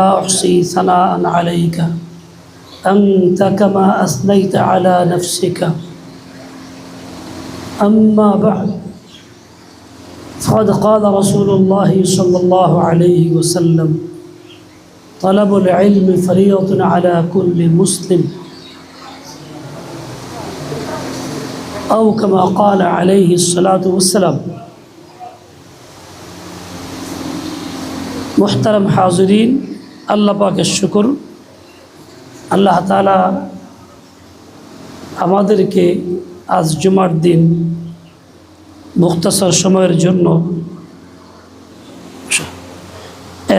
لا أحصي ثناء عليك. أنت كما أثنيت على نفسك. أما بعد فقد قال رسول الله صلى الله عليه وسلم طلب العلم فريضة على كل مسلم. أو كما قال عليه الصلاة والسلام محترم حاضرين আল্লাহ পাকের শুকুর। আল্লাহ তালা আমাদেরকে আজ জুমার দিন মুক্তাসর সময়ের জন্য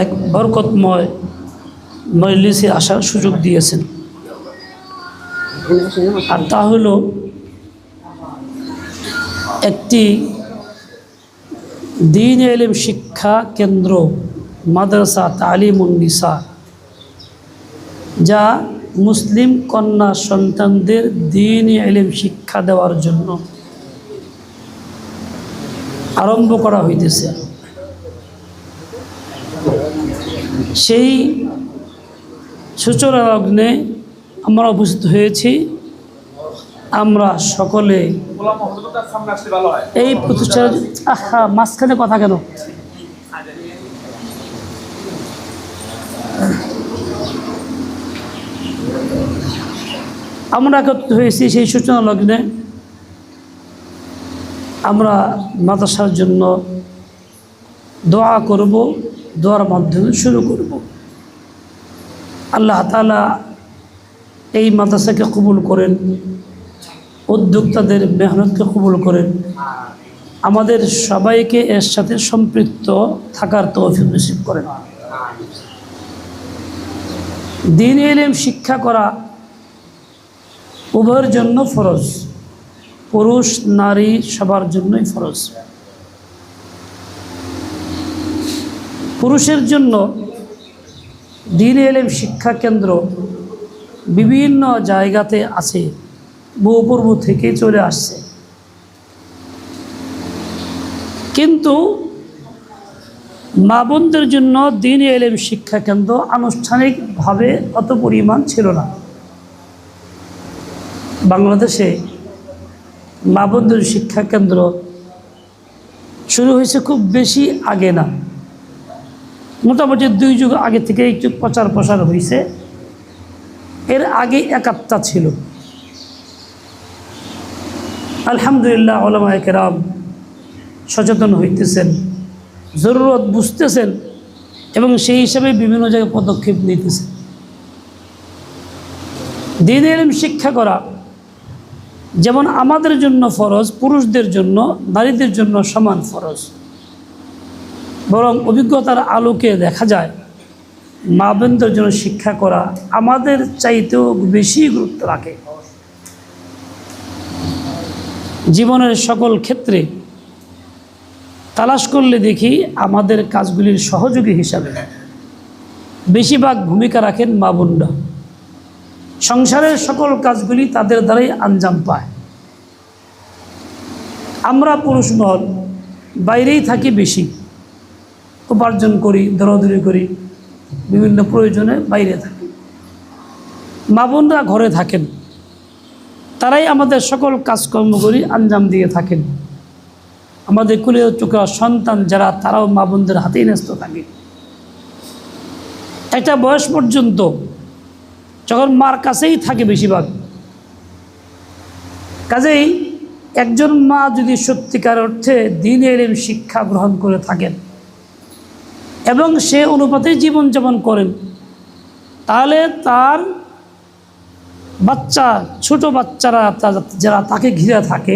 এক বরকতময় মজলিসে আসার সুযোগ দিয়েছেন। আর তা হলো একটি দিন এলিম শিক্ষা কেন্দ্র মাদ্রাসা তালিমুন্নিসা যা মুসলিম কন্যা সন্তানদের দিন এলিম শিক্ষা দেওয়ার জন্য আরম্ভ করা হইতেছে। সেই সূচনা লগ্নে আমরা উপস্থিত হয়েছি। আমরা সকলে এই প্রতিষ্ঠান আহা মাঝখানে কথা কেন? আমরা একত্রিত হয়েছি সেই সূচনা লগ্নে। আমরা মাদ্রাসার জন্য দোয়া করব, দোয়ার মাধ্যমে শুরু করব। আল্লাহ তালা এই মাদ্রাসাকে কবুল করেন, উদ্যোক্তাদের মেহনতকে কবুল করেন। আমাদের সবাইকে এর সাথে সম্পৃক্ত থাকার তৌফিক নসিব করেন। দিন এলেম শিক্ষা করা উভয়ের জন্য ফরজ। পুরুষ, নারী, সবার জন্যই ফরজ। পুরুষের জন্য দিন এলেম শিক্ষা কেন্দ্র বিভিন্ন জায়গাতে আছে বহু পূর্ব থেকে চলে আসছে। কিন্তু মা বোনদের জন্য দিন এলেম শিক্ষা কেন্দ্র আনুষ্ঠানিকভাবে অত পরিমাণ ছিল না। বাংলাদেশে মা বোনদের শিক্ষা কেন্দ্র শুরু হয়েছে খুব বেশি আগে না। মোটামুটি দুই যুগ আগে থেকে একটু প্রচার প্রসার হয়েছে এর আগে একাত্তা ছিল। আলহামদুলিল্লাহ ওলামায় কেরাম সচেতন হইতেছেন, জরুরত বুঝতেছেন এবং সেই হিসাবে বিভিন্ন জায়গায় পদক্ষেপ নিতেছেন। দিন এলিম শিক্ষা করা যেমন আমাদের জন্য ফরজ, পুরুষদের জন্য, নারীদের জন্য সমান ফরজ। বরং অভিজ্ঞতার আলোকে দেখা যায়, মা বোনদের জন্য শিক্ষা করা আমাদের চাইতেও বেশি গুরুত্ব রাখে। জীবনের সকল ক্ষেত্রে তালাশ করলে দেখি আমাদের কাজগুলির সহযোগী হিসাবে বেশিরভাগ ভূমিকা রাখেন মা বোনরা। সংসারের সকল কাজগুলি তাদের দ্বারাই আঞ্জাম পায়। আমরা পুরুষ মহল, বাইরেই থাকি বেশি। উপার্জন করি দৌড়াদৌড়ি করি, বিভিন্ন প্রয়োজনে বাইরে থাকি। মা বোনরা ঘরে থাকেন। তারাই আমাদের সকল কাজকর্মগুলি আঞ্জাম দিয়ে থাকেন। আমাদের কুলীয় চোখা সন্তান যারা, তারাও মা বোনদের হাতেই ন্যস্ত থাকে। একটা বয়স পর্যন্ত যখন মার কাছেই থাকে বেশিরভাগ। কাজেই একজন মা যদি সত্যিকার অর্থে দিন শিক্ষা গ্রহণ করে থাকেন এবং সে অনুপাতে জীবনযাপন করেন, তাহলে তার বাচ্চা, ছোট বাচ্চারা যারা তাকে ঘিরে থাকে,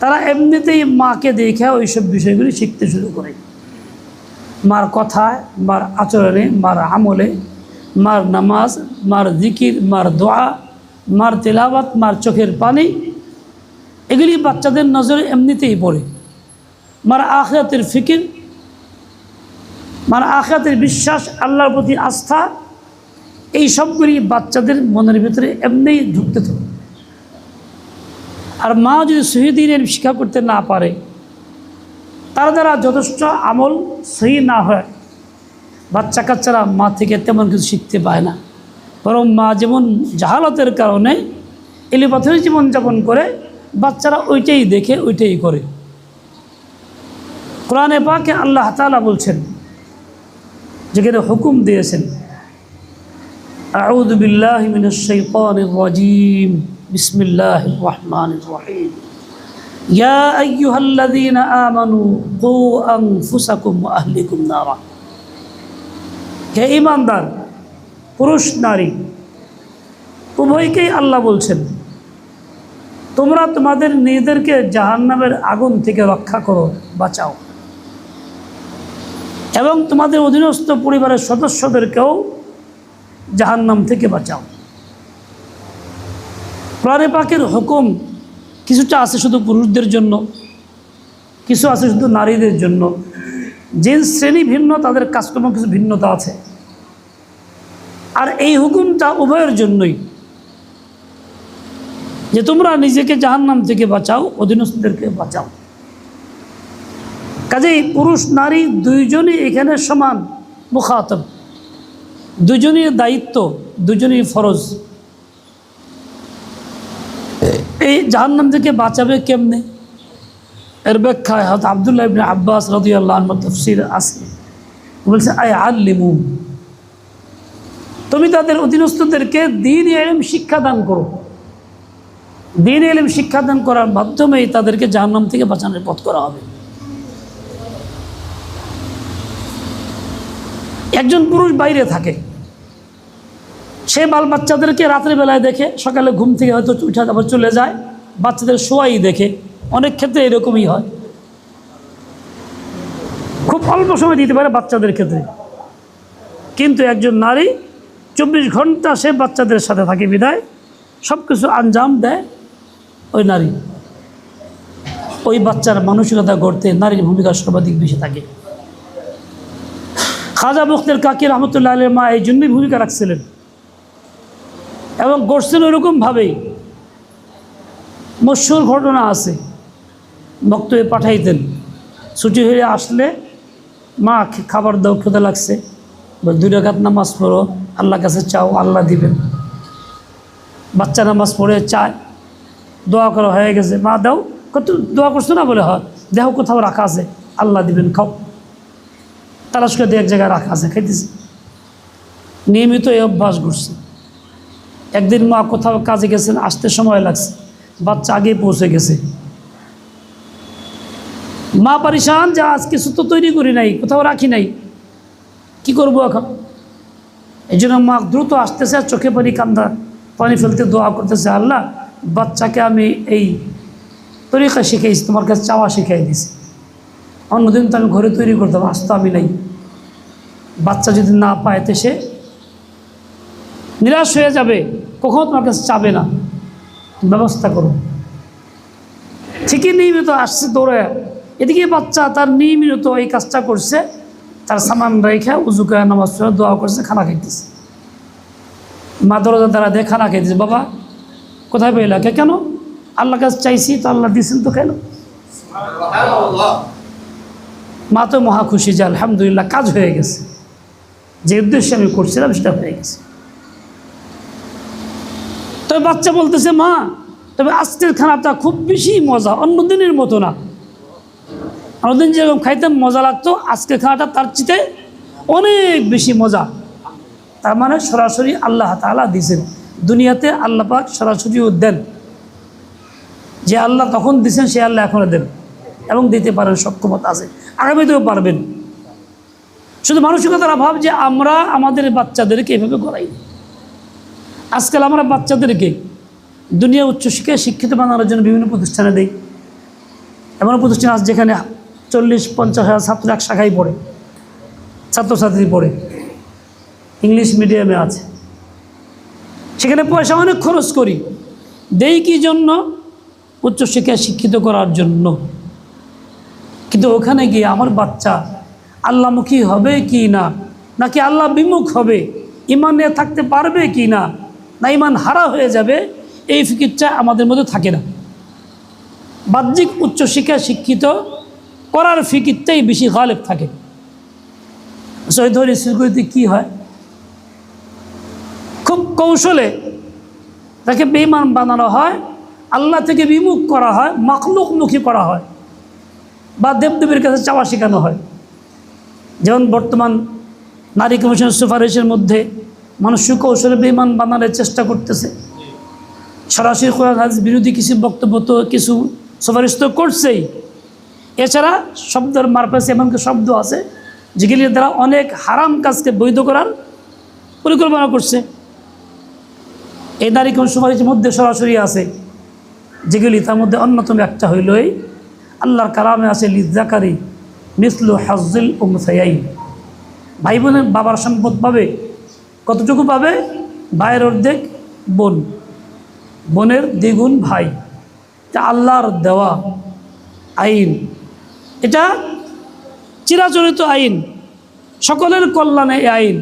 তারা এমনিতেই মাকে দেখে ওইসব বিষয়গুলি শিখতে শুরু করে। মার কথায়, মার আচরণে, মার আমলে মার নামাজ, মার জিকির, মার দোয়া, মার তেলাবাত মার চোখের পানি, এগুলি বাচ্চাদের নজরে এমনিতেই পড়ে। মার আখরাতের ফিকির, মার আখরাতের বিশ্বাস, আল্লাহর প্রতি আস্থা, এই সবগুলি বাচ্চাদের মনের ভিতরে এমনিই ঢুকতে থাকে। আর মা যদি শহীদিনের শিক্ষা করতে না পারে, তার দ্বারা যথেষ্ট আমল সহি না হয়। বাচ্চা কাচ্চারা মা থেকে তেমন কিছু শিখতে পায় না বরং মা যেমন জাহালতের কারণে এলিপাথরে জীবনযাপন করে বাচ্চারা ওইটাই দেখে ওইটাই করে কোরআনে পাকে আল্লাহ তালা বলছেন যেখানে হুকুম দিয়েছেন أعوذ بالله من الشيطان الرجيم بسم الله الرحمن الرحيم يا أيها الذين آمنوا قوا أنفسكم وأهلكم نارا হে ইমানদার, পুরুষ, নারী, উভয়কেই আল্লাহ বলছেন, তোমরা তোমাদের নিজেদেরকে জাহান্নামের আগুন থেকে রক্ষা করো, বাঁচাও। এবং তোমাদের অধীনস্থ পরিবারের সদস্যদেরকেও জাহান্নাম থেকে বাঁচাও। প্রাণে পাকের হুকুম কিছুটা আছে শুধু পুরুষদের জন্য, কিছু আছে শুধু নারীদের জন্য। যে শ্রেণি ভিন্ন, তাদের কাজকর্ম কিছু ভিন্নতা আছে। আর এই হুকুমটা উভয়ের জন্যই যে তোমরা নিজেকে জাহান্নাম থেকে বাঁচাও, অধীনস্থদেরকে বাঁচাও। কাজেই পুরুষ, নারী দুইজনই এখানে সমান মুখাতব। দুজনই দায়িত্ব দুজনই ফরজ। এই জাহান্নাম থেকে বাঁচাবে কেমনে? এর ব্যাখ্যায় হয়তো আবদুল্লাহ ইবনে আব্বাস রদি আল্লাহ তফসির আছে। বলছে আই আল্লিমু তুমি তাদের অধীনস্থদেরকে দিন এলম শিক্ষাদান করো। দিন এলম শিক্ষাদান করার মাধ্যমেই তাদেরকে জাহান্নাম থেকে বাঁচানোর পথ করা হবে। একজন পুরুষ বাইরে থাকে, সে বাল বাচ্চাদেরকে রাত্রেবেলায় দেখে, সকালে ঘুম থেকে হয়তো উঠে আবার চলে যায়, বাচ্চাদের শোয়াই দেখে। অনেক ক্ষেত্রে এরকমই হয়। খুব অল্প সময় দিতে পারে বাচ্চাদের ক্ষেত্রে। কিন্তু একজন নারী চব্বিশ ঘণ্টা সে বাচ্চাদের সাথে থাকে বিদায় সব কিছু আঞ্জাম দেয় ওই নারী। ওই বাচ্চার মানসিকতা গড়তে নারীর ভূমিকা সর্বাধিক বেশি থাকে। খাজা মুখতের কাকি রহমতুল্লাহ আলের মা এই জন্যই ভূমিকা রাখছিলেন। এবং করছেন ওরকমভাবেই মশুর ঘটনা আছে। বক্তব্যে পাঠাইতেন। ছুটি হয়ে আসলে মা খাবার দাও খেতে লাগছে। দুই রাকাত নামাজ পড়ো আল্লাহর কাছে চাও, আল্লাহ দিবেন। বাচ্চা নামাজ পড়ে, চায়, দোয়া করা, হয়ে গেছে। মা, দাও। কত, দোয়া করছ না? বলে, হয়। দেহ কোথাও রাখা আছে, আল্লাহ দিবেন, খাও। তালাশ করে এক জায়গায় রাখা আছে, খাইতেছে। নিয়মিত এই অভ্যাস করছে। একদিন মা কোথাও কাজে গেছেন, আসতে সময় লাগছে। বাচ্চা আগেই পৌঁছে গেছে। মা পারিশান যা আজকে সুতো তৈরি করি নাই, কোথাও রাখি নাই। কি করব এখন? এই জন্য মা দ্রুত আসতেছে আর চোখে পানি কান্দা, পানি ফেলতে দোয়া করতেছে, আল্লাহ, বাচ্চাকে আমি এই তরিকা শিখাইছি, তোমার কাছে চাওয়া শিখাই দিছি। অন্যদিন তো আমি ঘরে তৈরি করতাম, আসতো আমি নাই। বাচ্চা যদি না পায় তো সে নিরাশ হয়ে যাবে, কখনো তোমার কাছে চাবে না। ব্যবস্থা করো। ঠিকই নিয়মিত আসছে দৌড়ে এদিকে বাচ্চা তার নিয়মিত এই কাজটা করছে। তার সামান রেখে উজু করে নামাজ পড়ে দোয়া করছে খানা খাইতেছে। মা দরজা দ্বারা দিয়ে খানা খাইতেছে। বাবা কোথায় পেলা? কে কেন? আল্লাহ কাছে চাইছি তো আল্লাহ দিয়েছেন তো কেন? মা তো মহা খুশি যে আলহামদুলিল্লাহ কাজ হয়ে গেছে। যে উদ্দেশ্যে আমি করছিলাম সেটা হয়ে গেছে। তবে বাচ্চা বলতেছে মা তবে আজকের খানাটা খুব বেশি মজা অন্য দিনের মতো না। অন্যদিন যেরকম খাইতাম মজা লাগতো, আজকে খাওয়াটা তার চিতে অনেক বেশি মজা। তার মানে সরাসরি আল্লাহ তালা দিয়েছেন। দুনিয়াতে আল্লাহ পাক সরাসরিও দেন। যে আল্লাহ তখন দিয়েছেন, সে আল্লাহ এখনও দেন। এবং দিতে পারেন, সক্ষমতা আছে। আগামীতেও পারবেন। শুধু মানসিকতার অভাব যে আমরা আমাদের বাচ্চাদেরকে এভাবে করাই আজকাল আমরা বাচ্চাদেরকে দুনিয়া উচ্চশিক্ষায় শিক্ষিত বানানোর জন্য বিভিন্ন প্রতিষ্ঠানে দেই। এমন প্রতিষ্ঠান আছে যেখানে চল্লিশ, পঞ্চাশ হাজার ছাত্র এক শাখায় পড়ে, ছাত্রছাত্রী পড়ে। ইংলিশ মিডিয়ামে আছে। সেখানে পয়সা অনেক খরচ করি। দেই কি জন্য? উচ্চশিক্ষায় শিক্ষিত করার জন্য। কিন্তু ওখানে গিয়ে আমার বাচ্চা আল্লামুখী হবে কি না? নাকি আল্লাহ বিমুখ হবে? ইমান নিয়ে থাকতে পারবে কি না? না ইমান হারা হয়ে যাবে? এই ফিকিরটা আমাদের মধ্যে থাকে না। বাহ্যিক উচ্চশিক্ষায় শিক্ষিত করার ফিকিরটাই বেশি গালেব থাকে। হলে সিকিউরিটি কী হয়? খুব কৌশলে তাকে বেইমান বানানো হয়, আল্লাহ থেকে বিমুখ করা হয়, মাখলুকমুখী করা হয় বা দেবদেবীর কাছে চাওয়া শেখানো হয়। যেমন বর্তমান নারী কমিশনের সুপারিশের মধ্যে মানুষ সুকৌশলে বেইমান বানানোর চেষ্টা করতেছে। সরাসরি কোরআন হাদিস বিরোধী কিছু বক্তব্য তো কিছু সুপারিশ তো করছেই। এছাড়া শব্দের মারফেসে এমন কিছু শব্দ আছে যেগুলির দ্বারা অনেক হারাম কাজকে বৈধ করার পরিকল্পনা করছে। এই নারী কোন সুপারিশের মধ্যে সরাসরি আছে? যেগুলি তার মধ্যে অন্যতম একটা হইল এই, আল্লাহর কালামে আছে, লিজাকারি মিসলু হাজিল উমসাই ভাই বোনের বাবার সম্পদ পাবে, কতটুকু পাবে? ভাইয়ের অর্ধেক বোন, বোনের দ্বিগুণ ভাই। তা আল্লাহর দেওয়া আইন। এটা চিরাচরিত আইন। সকলের কল্যাণে এই আইন।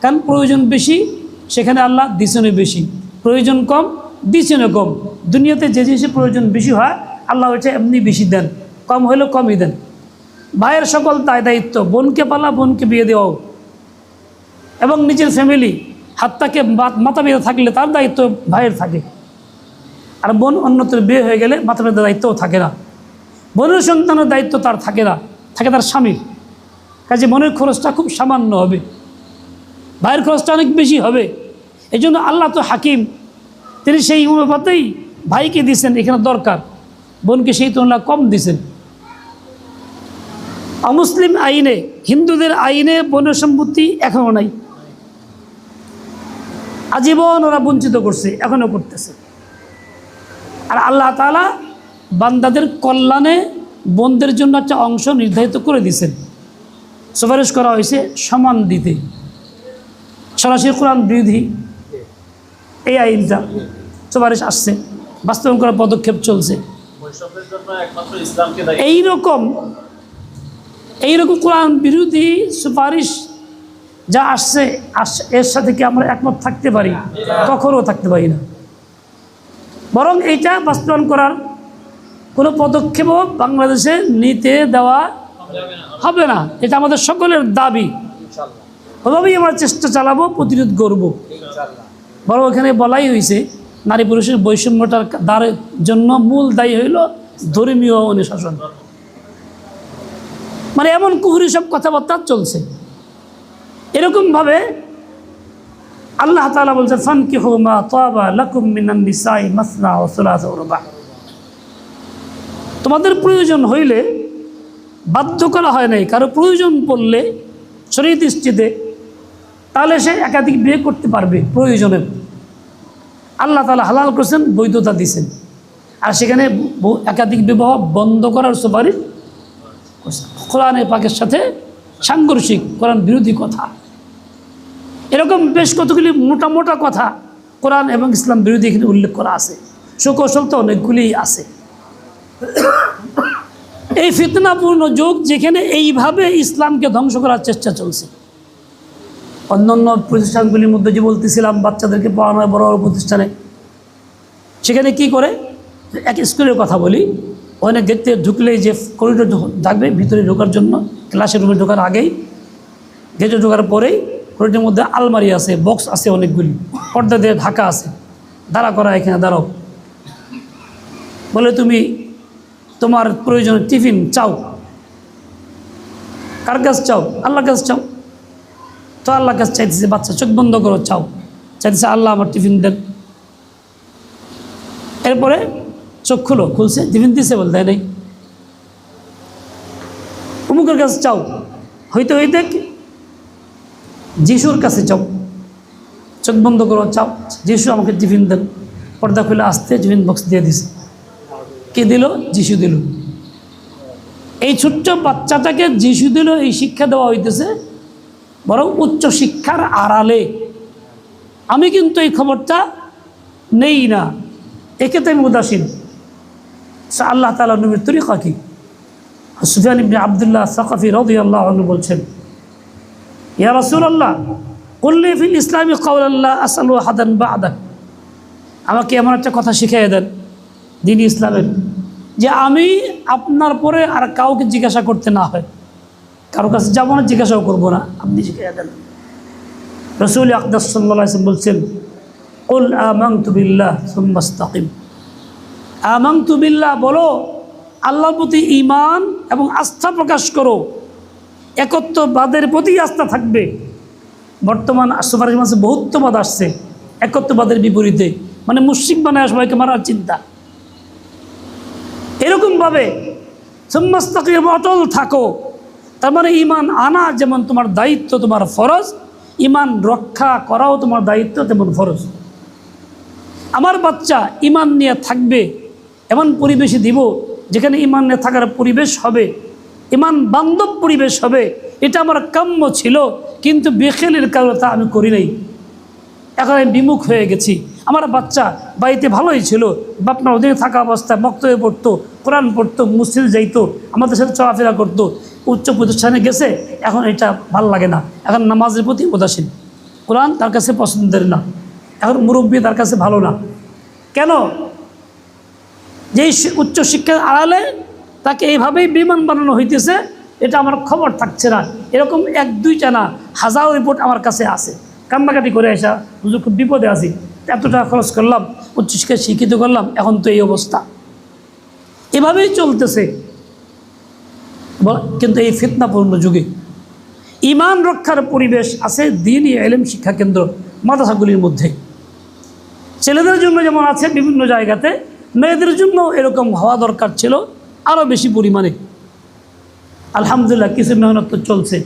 কারণ প্রয়োজন বেশি, সেখানে আল্লাহ দিছনে বেশি। প্রয়োজন কম দিছনে কম। দুনিয়াতে যে জিনিসের প্রয়োজন বেশি হয়, আল্লাহ ওইটা এমনি বেশি দেন। কম হলেও কমই দেন। ভাইয়ের সকল দায় দায়িত্ব, বোনকে পালা, বোনকে বিয়ে দেওয়াও এবং নিজের ফ্যামিলি হাতটাকে মাথা বেঁধে থাকলে তার দায়িত্ব ভাইয়ের থাকে। আর বোন অন্যত্র বিয়ে হয়ে গেলে মাথা বেঁধে দায়িত্বও থাকে না। বোনের সন্তানের দায়িত্ব তার থাকে না, থাকে তার স্বামীর। কাজে মনের খরচটা খুব সামান্য হবে। ভাইয়ের খরচটা অনেক বেশি হবে। এই জন্য আল্লাহ তো হাকিম। তিনি সেই অনুপাতেই ভাইকে দিছেন এখানে দরকার। বোনকে সেই তুলনা কম দিছেন অমুসলিম আইনে, হিন্দুদের আইনে বনের সম্পত্তি এখনও নাই। আজীবন ওরা বঞ্চিত করছে এখনও করতেছে। আর আল্লাহ তালা বান্দাদের কল্যাণে বোনদের জন্য একটা অংশ নির্ধারিত করে দিয়েছেন। সুপারিশ করা হয়েছে সমান দিতে। সরাসরি কোরআন বিরোধী এই আইনটা সুপারিশ আসছে, বাস্তবায়ন করার পদক্ষেপ চলছে। এইরকম এইরকম কোরআন বিরোধী সুপারিশ যা আসছে, আস- এর সাথে কি আমরা একমত থাকতে পারি? কখনও থাকতে পারি না। বরং এইটা বাস্তবায়ন করার কোনো পদক্ষেপও বাংলাদেশে নিতে দেওয়া হবে না। এটা আমাদের সকলের দাবি। ওভাবেই আমরা চেষ্টা চালাবো, প্রতিরোধ করব। বরং এখানে বলাই হয়েছে, নারী পুরুষের বৈষম্যটার দ্বারের জন্য মূল দায়ী হইল ধর্মীয় অনুশাসন। মানে এমন কুহুরি সব কথাবার্তা চলছে। এরকমভাবে আল্লাহ তাআলা বলছে ফানকি হুমা তাবা লাকুম মাসনা ও তোমাদের প্রয়োজন হইলে বাধ্য করা হয় নাই। কারও প্রয়োজন পড়লে শরীর দৃষ্টিতে তাহলে সে একাধিক বিয়ে করতে পারবে প্রয়োজনে। আল্লাহ তালা হালাল করেছেন, বৈধতা দিয়েছেন। আর সেখানে একাধিক বিবাহ বন্ধ করার সুপারিশ কোরআনে পাকের সাথে সাংঘর্ষিক, কোরআন বিরোধী কথা। এরকম বেশ কতগুলি মোটা মোটা কথা কোরআন এবং ইসলাম বিরোধী এখানে উল্লেখ করা আছে। সুকৌশল তো অনেকগুলিই আছে। এই ফিতনাপূর্ণ যুগ যেখানে এইভাবে ইসলামকে ধ্বংস করার চেষ্টা চলছে। অন্যান্য প্রতিষ্ঠানগুলির মধ্যে যে বলতেছিলাম, বাচ্চাদেরকে পড়ানো হয় বড় বড় প্রতিষ্ঠানে। সেখানে কি করে? এক স্কুলের কথা বলি। ওখানে গেটে ঢুকলেই যে করিডোর থাকবে, ভিতরে ঢোকার জন্য ক্লাসের রুমে ঢোকার আগেই গেটে ঢোকার পরেই করিডোর মধ্যে আলমারি আছে বক্স আছে অনেকগুলি, পর্দা দিয়ে ঢাকা আছে। দাঁড়া করা এখানে, দাঁড়াও। বলে, তুমি তোমার প্রয়োজনে টিফিন চাও। কার কাছ চাও? আল্লাহ কাছ চাও? তো আল্লাহ কাছ চাইতেছে, বাচ্চা, চোখ বন্ধ করো, চাও। চাইতেছে, আল্লাহ, আমার টিফিন দেন। এরপরে চোখ খুলো, খুলছে, টিফিন দিছে বল দেয় নাই। অমুকের কাছে চাও, হইতে হইতে যিশুর কাছে চাও। চোখ বন্ধ করো, চাও। যিশু আমাকে টিফিন দেন। পর্দা খুলে আসতে টিফিন বক্স দিয়ে দিছে। কে দিল? যিশু দিল। এই ছোট্ট বাচ্চাটাকে যিশু দিল, এই শিক্ষা দেওয়া হইতেছে, বরং উচ্চ শিক্ষার আড়ালে। আমি কিন্তু এই খবরটা নেই না। এক্ষেত্রে আমি উদাসীন। সা আল্লাহ তালা নবীর তরিকা কি? সুফিয়ান ইবনে আবদুল্লাহ সকাফি রদি আল্লাহ বলছেন, ইয়া রসুল আল্লাহ কল্লি ফিল ইসলামী কৌল আল্লাহ আসাল হাদান বা আদান আমাকে এমন একটা কথা শিখিয়ে দেন। দিন ইসলামের। যে আমি আপনার পরে আর কাউকে জিজ্ঞাসা করতে না হয়। কারও কাছে যাব না, জিজ্ঞাসাও করব না। আপনি শিখিয়ে দেন। রসুল আকদাস সাল্লাহ বলছেন, কুল আমাং তুবিল্লাহ সুম্মাস্তাকিম আমাং তুবিল্লাহ বলো, আল্লাহর প্রতি ইমান এবং আস্থা প্রকাশ করো। একত্ববাদের প্রতি আস্থা থাকবে। বর্তমান সুপারিশ মাসে বহুত্ববাদ আসছে একত্ববাদের বিপরীতে। মানে মুশিক বানায় সবাইকে মারার চিন্তা। এরকমভাবে সম্মাস্তাকে অটল থাকো। তার মানে ইমান আনা যেমন তোমার দায়িত্ব, তোমার ফরজ, ইমান রক্ষা করাও তোমার দায়িত্ব, তেমন ফরজ। আমার বাচ্চা ইমান নিয়ে থাকবে, এমন পরিবেশে দিব যেখানে ইমান নিয়ে থাকার পরিবেশ হবে, ইমান বান্ধব পরিবেশ হবে। এটা আমার কাম্য ছিল, কিন্তু বেখেলের কারণে তা আমি করি নাই। এখন আমি বিমুখ হয়ে গেছি। আমার বাচ্চা বাড়িতে ভালোই ছিল বাপনা ওদিকে থাকা অবস্থায় মক্তব্য পড়তো, কোরআন পড়তো মুসলিম যাইতো, আমাদের সাথে চলাফেরা করতো, উচ্চ প্রতিষ্ঠানে গেছে, এখন এটা ভালো লাগে না। এখন নামাজের প্রতি উদাসীন। কোরআন তার কাছে পছন্দের না। এখন মুরব্বী তার কাছে ভালো না। কেন? যেই শি- উচ্চ শিক্ষার আড়ালে তাকে এইভাবেই বিমান বানানো হইতেছে, এটা আমার খবর থাকছে না। এরকম এক দুইটা না, হাজার রিপোর্ট আমার কাছে আছে। কান্নাকাটি করে আসা হুজুর খুব বিপদে আছি। এত টাকা খরচ করলাম উচ্চশিক্ষায় শিক্ষিত করলাম, এখন তো এই অবস্থা। এভাবেই চলতেছে। কিন্তু এই ফিতনাপূর্ণ যুগে। ইমান রক্ষার পরিবেশ আছে দিনই এলেম শিক্ষা কেন্দ্র মাদ্রাসাগুলির মধ্যে। ছেলেদের জন্য যেমন আছে বিভিন্ন জায়গাতে, মেয়েদের জন্য এরকম হওয়া দরকার ছিল আরও বেশি পরিমাণে। আলহামদুলিল্লাহ, কিছু মেহনত তো চলছে।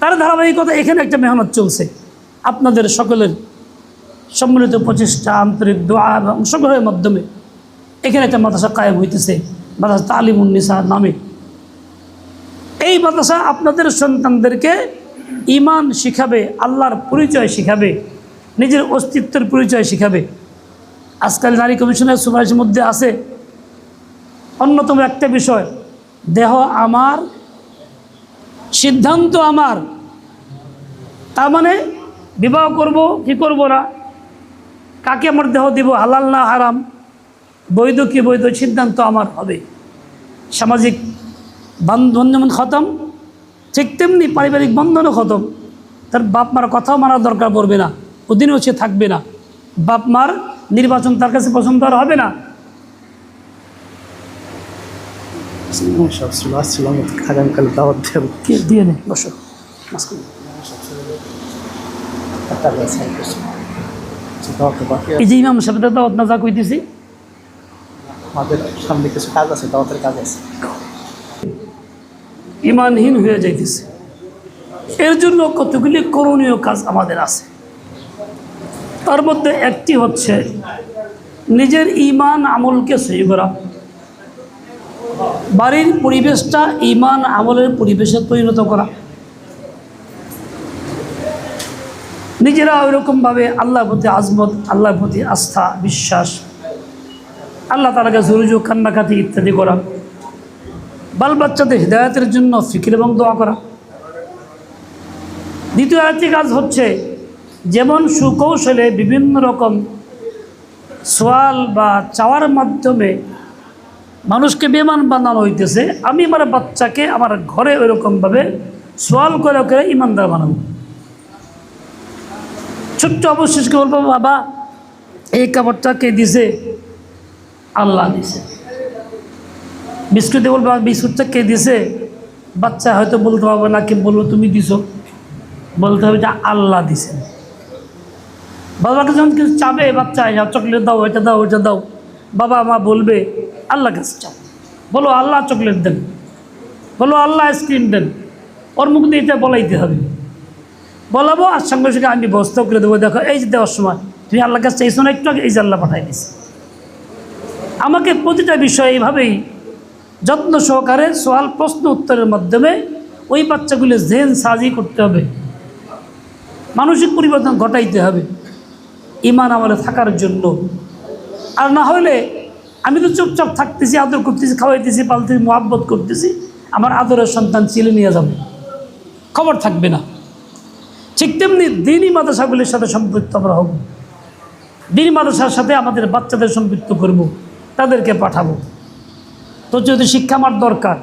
তার ধারাবাহিকতা এখানে একটা মেহনত চলছে। আপনাদের সকলের সম্মিলিত প্রচেষ্টা, আন্তরিক দোয়া এবং অংশগ্রহণের মাধ্যমে এখানে একটা মাদ্রাসা কায়েম হইতেছে, মাদ্রাসা তালিমুন্নিসা নামে। এই মাদ্রাসা আপনাদের সন্তানদেরকে ইমান শিখাবে, আল্লাহর পরিচয় শিখাবে, নিজের অস্তিত্বের পরিচয় শিখাবে। আজকাল নারী কমিশনের সুপারিশের মধ্যে আছে, অন্যতম একটা বিষয়, দেহ আমার, সিদ্ধান্ত আমার। তার মানে বিবাহ করব কি করব না? কাকে আমার দেহ দিব হালাল না হারাম? বৈধ কি বৈধ? সিদ্ধান্ত আমার হবে। সামাজিক বন্ধন যেমন খতম ঠিক তেমনি পারিবারিক বন্ধনও খতম। তার বাপ মার কথাও মানার দরকার পড়বে না ওদিনও সে থাকবে না। বাপ মার নির্বাচন তার কাছে পছন্দ আর হবে না। আগামীকাল দাওয়াত দেব দিয়ে নে বসো মাঝখানে। টাকা সাইন করছি দাওয়াতে বাকি এই যে ইমাম দাওয়াত না যা কইতেছি? আমাদের সামনে কিছু কাজ আছে দাওয়াতের কাজ আছে। ইমানহীন হয়ে যাইতেছে। এর জন্য কতগুলি করণীয় কাজ আমাদের আছে। তার মধ্যে একটি হচ্ছে নিজের ইমান আমলকে সহি করা। বাড়ির পরিবেশটা ইমান আমলের পরিবেশে পরিণত করা। নিজেরা ওইরকমভাবে আল্লাহর প্রতি আজমত, আল্লাহর প্রতি আস্থা, বিশ্বাস, আল্লাহ তার কাছে রুজু কান্নাকাতি ইত্যাদি করা। বাল বাচ্চাদের হৃদায়তের জন্য ফিকির এবং দোয়া করা। দ্বিতীয় আরেকটি কাজ হচ্ছে যেমন সুকৌশলে বিভিন্ন রকম সোয়াল বা চাওয়ার মাধ্যমে মানুষকে বেমান বানানো হইতেছে। আমি আমার বাচ্চাকে আমার ঘরে ওইরকমভাবে সোয়াল করে করে ইমানদার বানাবো। ছোট্ট অবশেষকে বলব বাবা এই কাপড়টা কে দিছে? আল্লাহ দিছে। বিস্কুটে বলব বিস্কুটটা কে দিছে? বাচ্চা হয়তো বলতে পারবে না কি বলব, তুমি দিছো। বলতে হবে যে আল্লাহ দিছে। বাবাকে যখন কিছু চাবে, বাচ্চা যা চকলেট দাও, এটা দাও, ওইটা দাও। বাবা, মা বলবে আল্লাহ কাছে চাও। বলো, আল্লাহ চকলেট দেন। বলো, আল্লাহ আইসক্রিম দেন। ওর মুখ দিয়ে এটা বলাইতে হবে। বলাবো, আর সঙ্গে সঙ্গে আমি ব্যবস্থা করে দেবো। দেখো, এই যে দেওয়ার সময়, তুমি আল্লাহ কাছে চাইছো না, একটু আগে এই যে আল্লাহ পাঠাই দিছে। আমাকে প্রতিটা বিষয় এইভাবেই যত্ন সহকারে সোয়াল প্রশ্ন উত্তরের মাধ্যমে ওই বাচ্চাগুলো জেন সাজি করতে হবে। মানসিক পরিবর্তন ঘটাইতে হবে। ইমান আমলে থাকার জন্য। আর না হলে আমি তো চুপচাপ থাকতেছি, আদর করতেছি, খাওয়াইতেছি, পালতেছি, মোহাব্বত করতেছি, আমার আদরের সন্তান চিলে নিয়ে যাবে। খবর থাকবে না। ঠিক তেমনি দিনই মাদ্রাসাগুলির সাথে সম্পৃক্ত আমরা হব। দিনই মাদ্রাসার সাথে আমাদের বাচ্চাদের সম্পৃক্ত করব, তাদেরকে পাঠাবো। তো যদি শিক্ষা আমার দরকার,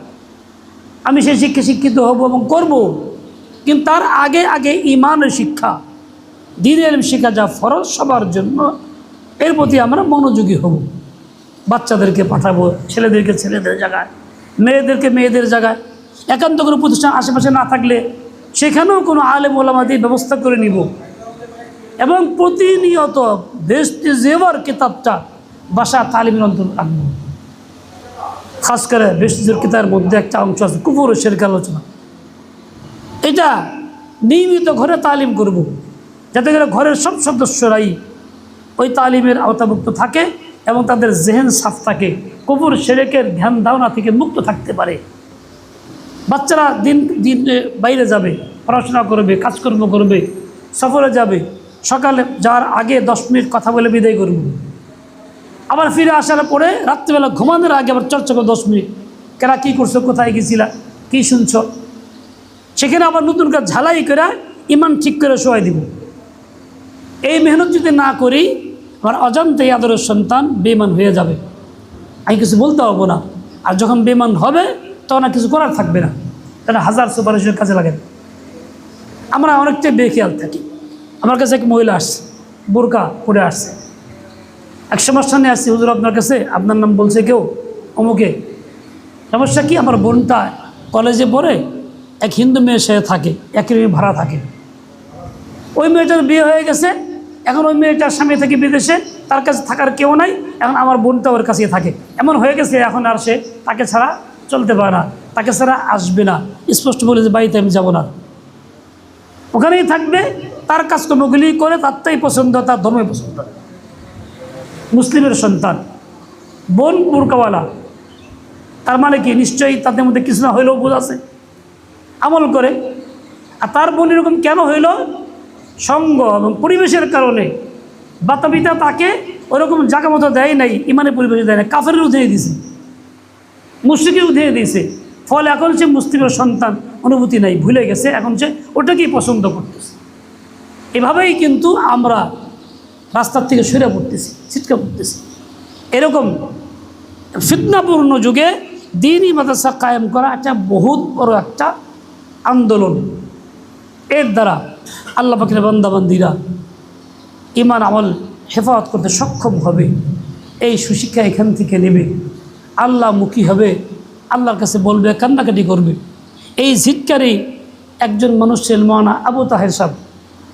আমি সেই শিক্ষা শিক্ষিত হব এবং করব। কিন্তু তার আগে আগে ইমানের শিক্ষা, দিনের শিক্ষা যা ফরজ সবার জন্য, এর প্রতি আমরা মনোযোগী হব। বাচ্চাদেরকে পাঠাবো, ছেলেদেরকে ছেলেদের জায়গায়, মেয়েদেরকে মেয়েদের জায়গায়। একান্ত কোনো প্রতিষ্ঠান আশেপাশে না থাকলে সেখানেও কোনো আলেম ওলামা দিয়ে ব্যবস্থা করে নিব। এবং প্রতিনিয়ত দেশটি জেবার কিতাবটা বাসা তালিমের অন্তর রাখব খাস করে বেশিজুর কিতাবের মধ্যে একটা অংশ আছে কুপুর শেরক আলোচনা। এটা নিয়মিত ঘরে তালিম করব। যাতে করে ঘরের সব সদস্যরাই ওই তালিমের আওতাভুক্ত থাকে এবং তাদের জেহেন সাফ থাকে কুপুর শেরেকের ধ্যান ধারণা থেকে মুক্ত থাকতে পারে। বাচ্চারা দিন দিন বাইরে যাবে, পড়াশোনা করবে, কাজকর্ম করবে, সফরে যাবে, সকালে যাওয়ার আগে দশ মিনিট কথা বলে বিদায় করব। আবার ফিরে আসার পরে রাত্রিবেলা ঘুমানোর আগে আবার চর্চা করো দশ মিনিট। কেরা কী করছ, কোথায় গেছিলা, কী শুনছ? সেখানে আবার নতুন করে ঝালাই করে ইমান ঠিক করে শোয়াই দিব। এই মেহনত যদি না করি, আমার অজান্তেই আদরের সন্তান বেমান হয়ে যাবে। আমি কিছু বলতে পারব না। আর যখন বেমান হবে তখন কিছু করার থাকবে না। তাহলে হাজার সুপারিশের কাজে লাগে। আমরা অনেকটাই বেখেয়াল থাকি। আমার কাছে এক মহিলা আসছে, বোরকা পরে আসছে। এক সমস্যা নিয়ে আসছি, হুজুর আপনার কাছে, আপনার নাম বলছে কেউ? অমুকে। সমস্যা কি, আমার বোনটা কলেজে পড়ে এক হিন্দু মেয়ের সাথে থাকে রকম ভাড়া থাকে। ওই মেয়েটার বিয়ে হয়ে গেছে, এখন ওই মেয়েটার স্বামী থেকে বিদেশে, তার কাছে থাকার কেউ নাই, এখন আমার বোনটা ওর কাছে থাকে। এমন হয়ে গেছে, এখন আর সে তাকে ছাড়া চলতে পারে না, তাকে ছাড়া আসবে না। স্পষ্ট বলে যে, বাড়িতে আমি যাব না। ওখানেই থাকবে, তার কাজকর্মগুলি করে তারটাই পছন্দ, তার ধর্মই পছন্দ। মুসলিমের সন্তান, বোন বুরকাওয়ালা তার মানে কি? নিশ্চয়ই তাদের মধ্যে কিছু না হইলেও বোঝ আছে, আমল করে। আর তার বোন এরকম কেন হইল? সঙ্গ এবং পরিবেশের কারণে। বাতাবিতা তাকে ওরকম জায়গা মতো দেয় নাই, ইমানের পরিবেশে দেয় না কাফের উঠিয়ে দিয়েছে মুসলিকে উঠিয়ে দিয়েছে। ফলে এখন সে মুসলিমের সন্তান অনুভূতি নাই, ভুলে গেছে। এখন সে ওটাকেই পছন্দ করতেছে। এভাবেই কিন্তু আমরা রাস্তার থেকে সরে পড়তেছি, ছিটকা পড়তেছি। এরকম ফিতনাপূর্ণ যুগে দিনই মাদ্রাসা কায়েম করা একটা বহুত বড় একটা আন্দোলন। এর দ্বারা আল্লাহ পাখির বান্দাবান্দিরা ইমান আমল হেফাজত করতে সক্ষম হবে। এই সুশিক্ষা এখান থেকে নেবে। আল্লাহ মুখী হবে। আল্লাহর কাছে বলবে, কান্নাকাটি করবে। এই ঝিটকারি একজন মানুষের মানা আবু তাহের সাহ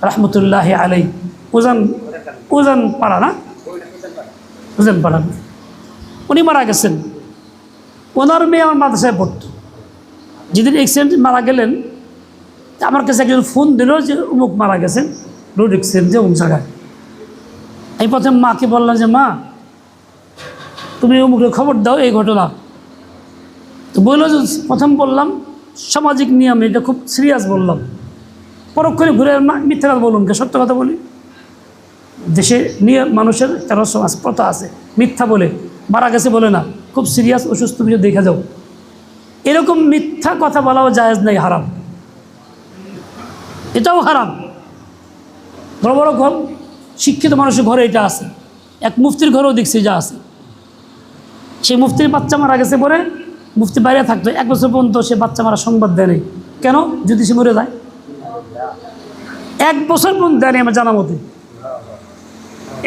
রহমতুল্লাহ আলাই উজান উজান পাড়া না? উজান পাড়া। উনি মারা গেছেন। ওনার মেয়ে আমার মাদ্রাসায় পড়তো। যেদিন অ্যাক্সিডেন্ট মারা গেলেন, আমার কাছে একজন ফোন দিল যে, অমুক মারা গেছেন, রোড অ্যাক্সিডেন্টে অমুক জায়গায়। আমি প্রথম মাকে বললাম যে, মা তুমি অমুকে খবর দাও এই ঘটনা। তো বলল যে প্রথম বললাম, সামাজিক নিয়ম এটা খুব সিরিয়াস বললাম। পরক্ষণে ঘুরে মা মিথ্যা কথা বলুন কে, সত্য কথা বলি। দেশে নিয়ে মানুষের তেরো সমাজ প্রথা আছে, মিথ্যা বলে। মারা গেছে বলে না, খুব সিরিয়াস অসুস্থ কিছু দেখে যাও। এরকম মিথ্যা কথা বলাও জায়েজ নাই, হারাম। এটাও হারাম। বড় বড় ঘর, শিক্ষিত মানুষের ঘরে এটা আছে। এক মুফতির ঘরেও দেখছি যা আছে। সেই মুফতির বাচ্চা মারা গেছে পরে মুফতি বাইরে থাকতো। এক বছর পর্যন্ত সে বাচ্চা মারা সংবাদ দেয়নি কেন? যদি সে মরে যায়। এক বছর পর্যন্ত দেয়নি আমার জানা মতে।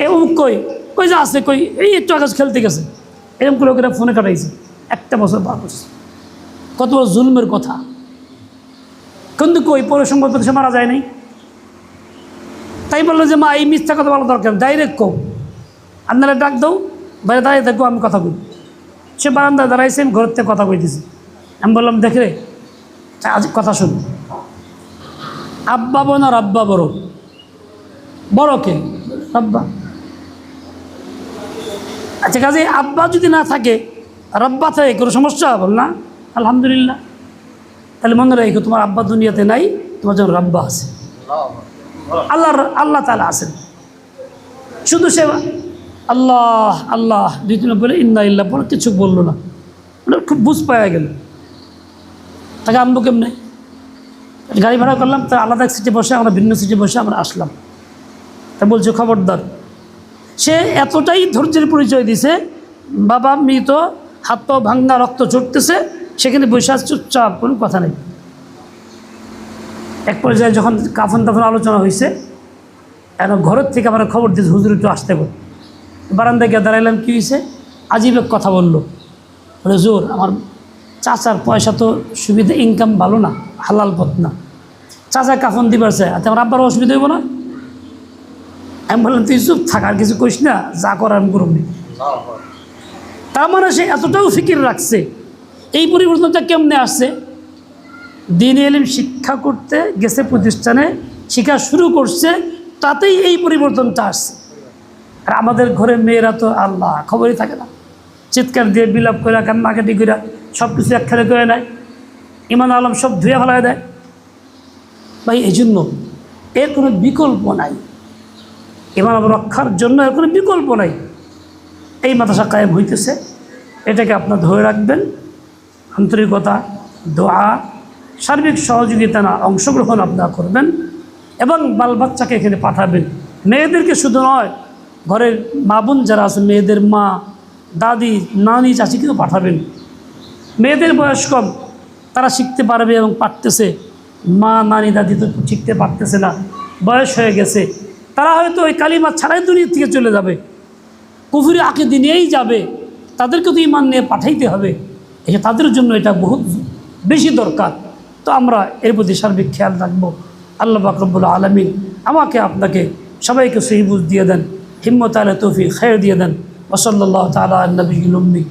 এ অমুক কই? কই যে আছে কই? এই একটু আকাশ খেলতে গেছে। এরকম করে ওকে ফোনে কাটাইছে। একটা বছর পার করছে। কত বড় জুলমের কথা। কিন্তু কই? পরে সংবাদ সে মারা যায় নাই। তাই বলল যে, মা, এই মিথ্যা কথা বলা দরকার ডাইরেক্ট কো আপনারা ডাক দাও। বাইরে দাঁড়িয়ে থাকব আমি কথা কই সে বারান্দায় দাঁড়াইছে আমি ঘরের থেকে কথা কইতেছি। আমি বললাম দেখে রে আজ কথা শুন। আব্বা বোন আর আব্বা বড় বড় কে? আব্বা আচ্ছা কাজে আব্বা যদি না থাকে রব্বা থাকে কোনো সমস্যা? বল না। আলহামদুলিল্লাহ। তাহলে মনে রেখো তোমার আব্বা দুনিয়াতে নাই তোমার যেন রব্বা আছে। আল্লাহর আল্লাহ তালা আছেন। শুধু সে আল্লাহ আল্লাহ। দুই তিন বলে, ইন্না ইল্লাহ বলে, কিছু বলল না। মানে খুব বুঝ পাওয়া গেল। তাকে আনব কেমনে? গাড়ি ভাড়া করলাম, তার আলাদা সিটে বসে, আমরা ভিন্ন সিটে বসে আমরা আসলাম। তা বলছে, খবরদার। সে এতটাই ধৈর্যের পরিচয় দিছে, বাবা, মৃত, হাত পা ভাঙ্গা রক্ত ছুটতেছে সেখানে আছে, চুপচাপ, কোনো কথা নেই। এক পর্যায়ে যখন কাফন তাফন আলোচনা হয়েছে এখন ঘরের থেকে আমরা খবর দিয়েছি, হুজুর, একটু আসতে বল। বারান্দায় গিয়ে দাঁড়াইলাম, কী হয়েছে আজীব কথা বলল। বলে, হুজুর, আমার চাচার পয়সা তো সুবিধা ইনকাম ভালো না, হালাল পথ না। চাচা কাফন দিবার আর আমার আব্বার অসুবিধা হইব না? আমি বললাম, তুই চুপ থাক, আর কিছু কইস না, যা করার আমি করবি তার মানে সে এতটাও ফিকির রাখছে, এই পরিবর্তনটা কেমনে আসছে? দিন এলিম শিক্ষা করতে গেছে প্রতিষ্ঠানে, শিক্ষা শুরু করছে, তাতেই এই পরিবর্তনটা আসছে। আর আমাদের ঘরে মেয়েরা তো আল্লাহ, খবরই থাকে না। চিৎকার দিয়ে বিলাপ করে কান্নাকাটি করে সব কিছু একখানে করে নেয়। ইমান আলম সব ধুয়ে ফেলায় দেয়। ভাই এই জন্য এর কোনো বিকল্প নাই। ইমান আলম রক্ষার জন্য এর কোনো বিকল্প নাই। এই মাদ্রাসা কায়েম হইতেছে। এটাকে আপনার ধরে রাখবেন। আন্তরিকতা, দোয়া, সার্বিক সহযোগিতা না অংশগ্রহণ আপনারা করবেন এবং বাল বাচ্চাকে এখানে পাঠাবেন। মেয়েদেরকে শুধু নয় ঘরের মা বোন যারা আছে, মেয়েদের মা, দাদি, নানি চাচিকেও পাঠাবেন। মেয়েদের বয়স কম, তারা শিখতে পারবে এবং পারতেছে। মা, নানি, দাদি তো শিখতে পারতেছে না, বয়স হয়ে গেছে। তারা হয়তো ওই কালিমা ছাড়াই দুনিয়া থেকে চলে যাবে। কুফুরি আঁকে দিনেই যাবে। তাদেরকে তো ইমান নিয়ে পাঠাইতে হবে। এই তাদের জন্য এটা বহুত বেশি দরকার। তো আমরা এর প্রতি সার্বিক খেয়াল রাখব। আল্লাহ বাকরবুল আলমিন আমাকে আপনাকে সবাইকে সেই বুঝ দিয়ে দেন। হিম্মত আলা তৌফিক খের দিয়ে দেন ওসল্লাহ তালা নবী উম্মি